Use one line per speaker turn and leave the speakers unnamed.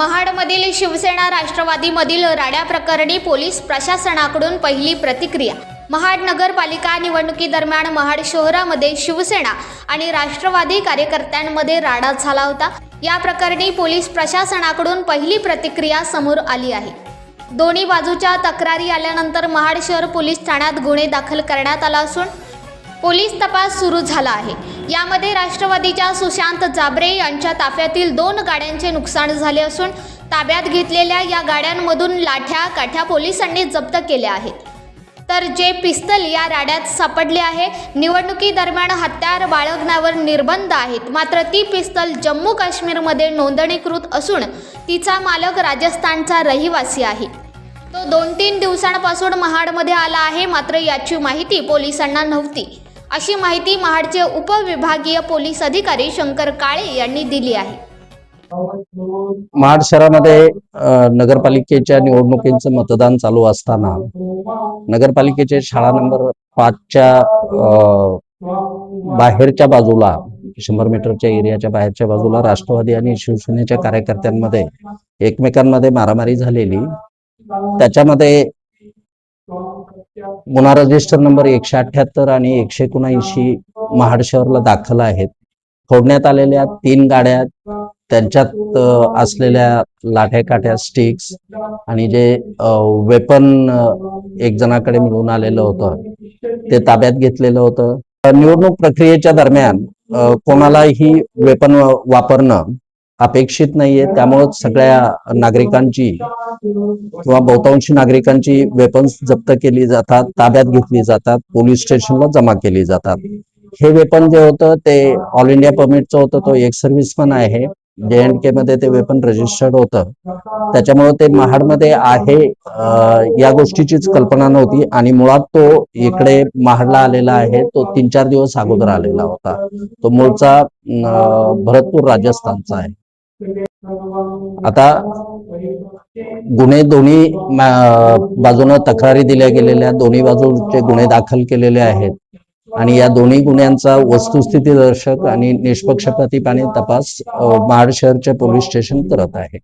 महाडमधील शिवसेना राष्ट्रवादीमधील राड्या प्रकरणी पोलीस प्रशासनाकडून पहिली प्रतिक्रिया. महाड नगरपालिका निवडणुकीदरम्यान महाड शहरामध्ये शिवसेना आणि राष्ट्रवादी कार्यकर्त्यांमध्ये राडा झाला होता. या प्रकरणी पोलीस प्रशासनाकडून पहिली प्रतिक्रिया समोर आली आहे. दोन्ही बाजूच्या तक्रारी आल्यानंतर महाड शहर पोलीस ठाण्यात गुन्हे दाखल करण्यात आला असून पोलीस तपास सुरू झाला आहे. यामध्ये राष्ट्रवादीच्या सुशांत जाबरे यांच्या ताफ्यातील दोन गाड्यांचे नुकसान झाले असून ताब्यात घेतलेल्या या गाड्यांमधून लाठ्या काठ्या पोलिसांनी जप्त केल्या आहेत. तर जे पिस्तल या राड्यात सापडले आहे निवडणुकीदरम्यान हत्यार बाळगण्यावर निर्बंध आहेत. मात्र ती पिस्तल जम्मू काश्मीरमध्ये नोंदणीकृत असून तिचा मालक राजस्थानचा रहिवासी आहे. तो दोन तीन दिवसांपासून महाडमध्ये आला आहे मात्र याची माहिती पोलिसांना नव्हती. अशी माहिती महाडचे उपविभागीय पोलीस अधिकारी शंकर काळे यांनी दिली आहे.
महाड शहरामध्ये नगरपालिकेच्या निवडणुकीचं मतदान चालू असताना नगरपालिकेचे शाळा नंबर पाचच्या बाहेरच्या बाजूला शंभर मीटरच्या एरियाच्या बाहेरच्या बाजूला राष्ट्रवादी आणि शिवसेनेच्या कार्यकर्त्यांमध्ये एकमेकांमध्ये मारामारी झालेली. त्याच्यामध्ये गुन्हा रजिस्टर नंबर एकशे अठ्याहत्तर आणि एकशे एकोणऐंशी महाड शहरला दाखल आहेत. फोडण्यात आलेल्या तीन गाड्या त्यांच्यात असलेल्या लाठ्या काठ्या स्टिक्स आणि जे वेपन एक जणाकडे मिळून आलेलं होतं ते ताब्यात घेतलेलं होतं. निवडणूक प्रक्रियेच्या दरम्यान कोणालाही वेपन वापरणं अपेक्षित नाहीये. त्यामुळे सगळ्या नागरिकांची किंवा बहुतांशी नागरिकांची वेपन्स जप्त केली जातात ताब्यात घेतली जातात पोलीस स्टेशनला जमा केली जातात. हे वेपन जे होतं ते ऑल इंडिया परमिटचं होतं तो एक सर्व्हिसमन आहे. जे एंड के मध्ये ते वेपन रजिस्टर्ड होतं. त्याच्यामुळे ते महाडमध्ये आहे या गोष्टीचीच कल्पना नव्हती आणि मुळात तो इकडे महाडला आलेला आहे. तो तीन चार दिवस अगोदर आलेला होता. तो मूळचा भरतपूर राजस्थानचा आहे. आता गुन्हे दोन्ही बाजूनं तक्रारी दिल्या गेलेल्या दोन्ही बाजूचे गुन्हे दाखल केलेले आहेत. आणि या दोन्ही गुन्ह्यांचा वस्तुस्थिती दर्शक आणि निष्पक्षपातीपणे तपास महाड शहरचे पोलीस स्टेशन करत आहे.